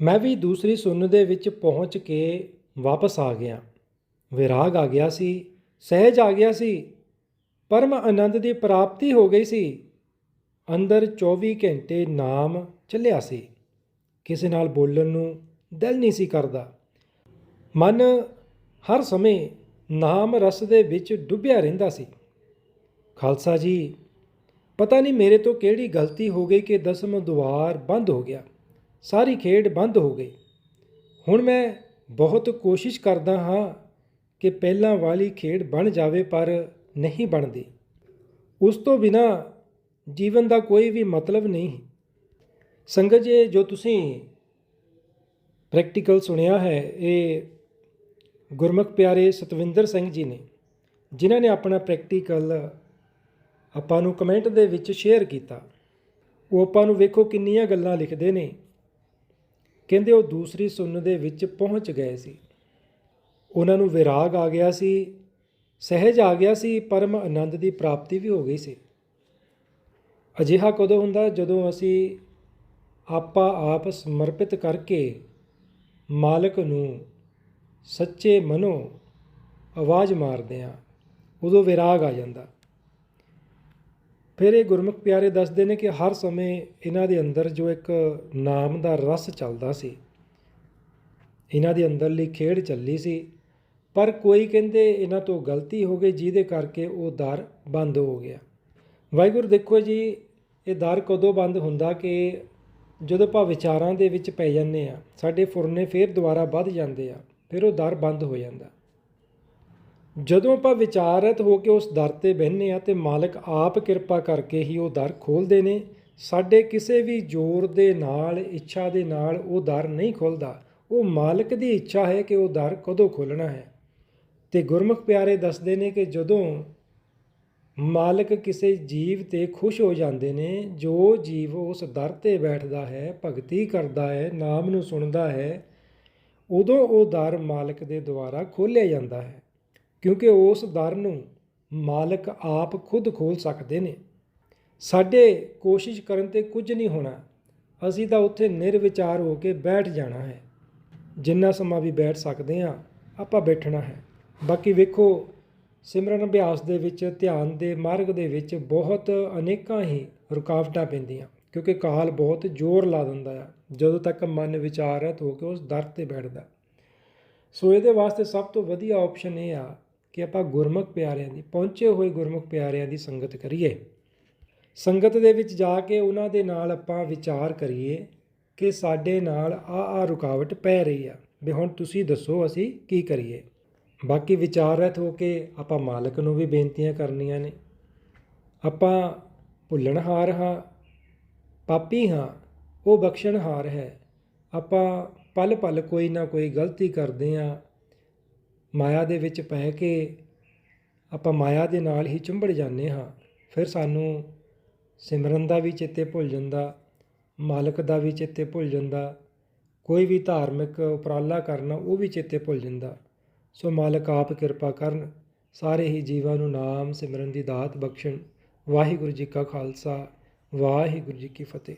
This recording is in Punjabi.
ਮੈਂ ਵੀ ਦੂਸਰੀ ਸੁੰਨ ਦੇ ਵਿੱਚ ਪਹੁੰਚ ਕੇ ਵਾਪਸ ਆ ਗਿਆ। ਵਿਰਾਗ ਆ ਗਿਆ ਸੀ, ਸਹਿਜ ਆ ਗਿਆ ਸੀ। ਪਰਮ ਆਨੰਦ ਦੀ ਪ੍ਰਾਪਤੀ ਹੋ ਗਈ ਸੀ। ਅੰਦਰ 24 ਘੰਟੇ ਨਾਮ ਚੱਲਿਆ ਸੀ। ਕਿਸੇ ਨਾਲ ਬੋਲਣ ਨੂੰ ਦਿਲ ਨਹੀਂ ਸੀ ਕਰਦਾ। ਮਨ ਹਰ ਸਮੇਂ ਨਾਮ ਰਸ ਦੇ ਵਿੱਚ ਡੁੱਬਿਆ ਰਹਿੰਦਾ ਸੀ। ਖਾਲਸਾ ਜੀ, ਪਤਾ ਨਹੀਂ ਮੇਰੇ ਤੋਂ ਕਿਹੜੀ ਗਲਤੀ ਹੋ ਗਈ ਕਿ ਦਸਮ ਦੁਆਰ ਬੰਦ ਹੋ ਗਿਆ। ਸਾਰੀ ਖੇਡ ਬੰਦ ਹੋ ਗਈ। ਹੁਣ ਮੈਂ ਬਹੁਤ ਕੋਸ਼ਿਸ਼ ਕਰਦਾ ਹਾਂ ਕਿ ਪਹਿਲਾਂ ਵਾਲੀ ਖੇਡ ਬਣ ਜਾਵੇ ਪਰ ਨਹੀਂ ਬਣਦੀ। ਉਸ ਤੋਂ ਬਿਨਾ ਜੀਵਨ ਦਾ ਕੋਈ ਵੀ ਮਤਲਬ ਨਹੀਂ। ਸੰਗਤ ਜੀ, ਜੋ ਤੁਸੀਂ ਪ੍ਰੈਕਟੀਕਲ ਸੁਣਿਆ ਹੈ, ਇਹ ਗੁਰਮੁਖ ਪਿਆਰੇ ਸਤਵਿੰਦਰ ਸਿੰਘ ਜੀ ਨੇ, ਜਿਨ੍ਹਾਂ ਨੇ ਆਪਣਾ ਪ੍ਰੈਕਟੀਕਲ ਆਪਾਂ ਨੂੰ ਕਮੈਂਟ ਦੇ ਵਿੱਚ ਸ਼ੇਅਰ ਕੀਤਾ। ਉਹ ਆਪਾਂ ਨੂੰ ਵੇਖੋ ਕਿੰਨੀਆਂ ਗੱਲਾਂ ਲਿਖਦੇ ਨੇ। ਕਹਿੰਦੇ ਉਹ ਦੂਸਰੀ ਸੁੰਨ ਦੇ ਵਿੱਚ ਪਹੁੰਚ ਗਏ ਸੀ। ਉਹਨਾਂ ਨੂੰ ਵਿਰਾਗ ਆ ਗਿਆ ਸੀ, ਸਹਿਜ ਆ ਗਿਆ ਸੀ, ਪਰਮ ਆਨੰਦ ਦੀ ਪ੍ਰਾਪਤੀ ਵੀ ਹੋ ਗਈ ਸੀ। ਅਜਿਹਾ ਕਦੋਂ ਹੁੰਦਾ ਜਦੋਂ ਅਸੀਂ ਆਪਾ ਆਪ ਸਮਰਪਿਤ ਕਰਕੇ ਮਾਲਕ ਨੂੰ ਸੱਚੇ ਮਨੋਂ ਆਵਾਜ਼ ਮਾਰਦੇ ਹਾਂ, ਉਦੋਂ ਵਿਰਾਗ ਆ ਜਾਂਦਾ। ਫਿਰ ਇਹ ਗੁਰਮੁਖ ਪਿਆਰੇ ਦੱਸਦੇ ਨੇ ਕਿ ਹਰ ਸਮੇਂ ਇਹਨਾਂ ਦੇ ਅੰਦਰ ਜੋ ਇੱਕ ਨਾਮ ਦਾ ਰਸ ਚੱਲਦਾ ਸੀ, ਇਹਨਾਂ ਦੇ ਅੰਦਰਲੀ ਖੇਡ ਚੱਲੀ ਸੀ, ਪਰ ਕੋਈ ਕਹਿੰਦੇ ਇਹਨਾਂ ਤੋਂ ਗਲਤੀ ਹੋ ਗਈ ਜਿਹਦੇ ਕਰਕੇ ਉਹ ਦਰ ਬੰਦ ਹੋ ਗਿਆ। ਵਾਹਿਗੁਰੂ ਦੇਖੋ ਜੀ, ਇਹ ਦਰ ਕਦੋਂ ਬੰਦ ਹੁੰਦਾ ਕਿ ਜਦੋਂ ਆਪਾਂ ਵਿਚਾਰਾਂ ਦੇ ਵਿੱਚ ਪੈ ਜਾਂਦੇ ਆ ਸਾਡੇ ਫੁਰਨੇ ਫੇਰ ਦੁਬਾਰਾ ਵੱਧ ਜਾਂਦੇ ਆ, ਫਿਰ ਉਹ ਦਰ ਬੰਦ ਹੋ ਜਾਂਦਾ। ਜਦੋਂ ਆਪਾਂ ਵਿਚਾਰਤ ਹੋ ਕੇ ਉਸ ਦਰ ਤੇ ਬਹਿੰਦੇ ਆ ਤੇ ਮਾਲਕ ਆਪ ਕਿਰਪਾ ਕਰਕੇ ਹੀ ਉਹ ਦਰ ਖੋਲਦੇ ਨੇ। ਸਾਡੇ ਕਿਸੇ ਵੀ ਜ਼ੋਰ ਦੇ ਨਾਲ, ਇੱਛਾ ਦੇ ਨਾਲ ਉਹ ਦਰ ਨਹੀਂ ਖੁੱਲਦਾ। ਉਹ ਮਾਲਕ ਦੀ ਇੱਛਾ ਹੈ ਕਿ ਉਹ ਦਰ ਕਦੋਂ ਖੋਲਣਾ ਹੈ। ਤੇ ਗੁਰਮੁਖ ਪਿਆਰੇ ਦੱਸਦੇ ਨੇ ਕਿ ਜਦੋਂ ਮਾਲਕ ਕਿਸੇ ਜੀਵ ਤੇ ਖੁਸ਼ ਹੋ ਜਾਂਦੇ ਨੇ, ਜੋ ਜੀਵ ਉਸ ਦਰ ਤੇ ਬੈਠਦਾ ਹੈ, ਭਗਤੀ ਕਰਦਾ ਹੈ, ਨਾਮ ਨੂੰ ਸੁਣਦਾ ਹੈ, ਉਦੋਂ ਉਹ ਦਰ ਮਾਲਕ ਦੇ ਦੁਆਰਾ ਖੋਲ੍ਹਿਆ ਜਾਂਦਾ ਹੈ। ਕਿਉਂਕਿ ਉਸ ਦਰ ਨੂੰ ਮਾਲਕ ਆਪ ਖੁਦ ਖੋਲ ਸਕਦੇ ਨੇ। ਸਾਡੇ ਕੋਸ਼ਿਸ਼ ਕਰਨ ਤੇ ਕੁਝ ਨਹੀਂ ਹੋਣਾ। ਅਸੀਂ ਤਾਂ ਉੱਥੇ ਨਿਰਵਿਚਾਰ ਹੋ ਕੇ ਬੈਠ ਜਾਣਾ ਹੈ। ਜਿੰਨਾ ਸਮਾਂ ਵੀ ਬੈਠ ਸਕਦੇ ਹਾਂ, ਆਪਾਂ ਬੈਠਣਾ ਹੈ। ਬਾਕੀ ਵੇਖੋ, ਸਿਮਰਨ ਅਭਿਆਸ ਦੇ ਵਿੱਚ, ਧਿਆਨ ਦੇ ਮਾਰਗ ਦੇ ਵਿੱਚ ਬਹੁਤ ਅਨੇਕਾਂ ਹੀ ਰੁਕਾਵਟਾਂ ਪੈਂਦੀਆਂ। ਕਿਉਂਕਿ ਕਾਲ ਬਹੁਤ ਜ਼ੋਰ ਲਾ ਦਿੰਦਾ ਆ। ਜਦੋਂ ਤੱਕ ਮਨ ਵਿਚਾਰਤ ਹੋ ਕੇ ਉਸ ਦਰ ਤੇ ਬੈਠਦਾ। ਸੋ ਇਹਦੇ ਵਾਸਤੇ ਸਭ ਤੋਂ ਵਧੀਆ ਆਪਸ਼ਨ ਇਹ ਆ ਕਿ ਆਪਾਂ ਗੁਰਮੁਖ ਪਿਆਰਿਆਂ ਦੀ, ਪਹੁੰਚੇ ਹੋਏ ਗੁਰਮੁਖ ਪਿਆਰਿਆਂ ਦੀ ਸੰਗਤ ਕਰੀਏ। ਸੰਗਤ ਦੇ ਵਿੱਚ ਜਾ ਕੇ ਉਹਨਾਂ ਦੇ ਨਾਲ ਆਪਾਂ ਵਿਚਾਰ ਕਰੀਏ ਕਿ ਸਾਡੇ ਨਾਲ ਆ ਆ ਰੁਕਾਵਟ ਪੈ ਰਹੀ ਆ, ਵੀ ਹੁਣ ਤੁਸੀਂ ਦੱਸੋ ਅਸੀਂ ਕੀ ਕਰੀਏ। ਬਾਕੀ ਵਿਚਾਰਤ ਹੋ ਕੇ ਆਪਾਂ ਮਾਲਕ ਨੂੰ ਵੀ ਬੇਨਤੀਆਂ ਕਰਨੀਆਂ ਨੇ। ਆਪਾਂ ਭੁੱਲਣਹਾਰ ਹਾਂ, ਪਾਪੀ ਹਾਂ, ਉਹ ਬਖਸ਼ਣਹਾਰ ਹੈ। ਆਪਾਂ ਪਲ ਪਲ ਕੋਈ ਨਾ ਕੋਈ ਗਲਤੀ ਕਰਦੇ ਆ ਮਾਇਆ ਦੇ ਵਿੱਚ ਪੈ ਕੇ ਆਪਾਂ ਮਾਇਆ ਦੇ ਨਾਲ ਹੀ ਚੁੰਬੜ ਜਾਂਦੇ ਹਾਂ। ਫਿਰ ਸਾਨੂੰ ਸਿਮਰਨ ਦਾ ਵੀ ਚੇਤੇ ਭੁੱਲ ਜਾਂਦਾ, ਮਾਲਕ ਦਾ ਵੀ ਚੇਤੇ ਭੁੱਲ ਜਾਂਦਾ, ਕੋਈ ਵੀ ਧਾਰਮਿਕ ਉਪਰਾਲਾ ਕਰਨਾ ਉਹ ਵੀ ਚੇਤੇ ਭੁੱਲ ਜਾਂਦਾ। ਸੋ ਮਾਲਕ ਆਪ ਕਿਰਪਾ ਕਰਨ, ਸਾਰੇ ਹੀ ਜੀਵਾਂ ਨੂੰ ਨਾਮ ਸਿਮਰਨ ਦੀ ਦਾਤ ਬਖਸ਼ਣ। ਵਾਹਿਗੁਰੂ ਜੀ ਕਾ ਖਾਲਸਾ, ਵਾਹਿਗੁਰੂ ਜੀ ਕੀ ਫਤਿਹ।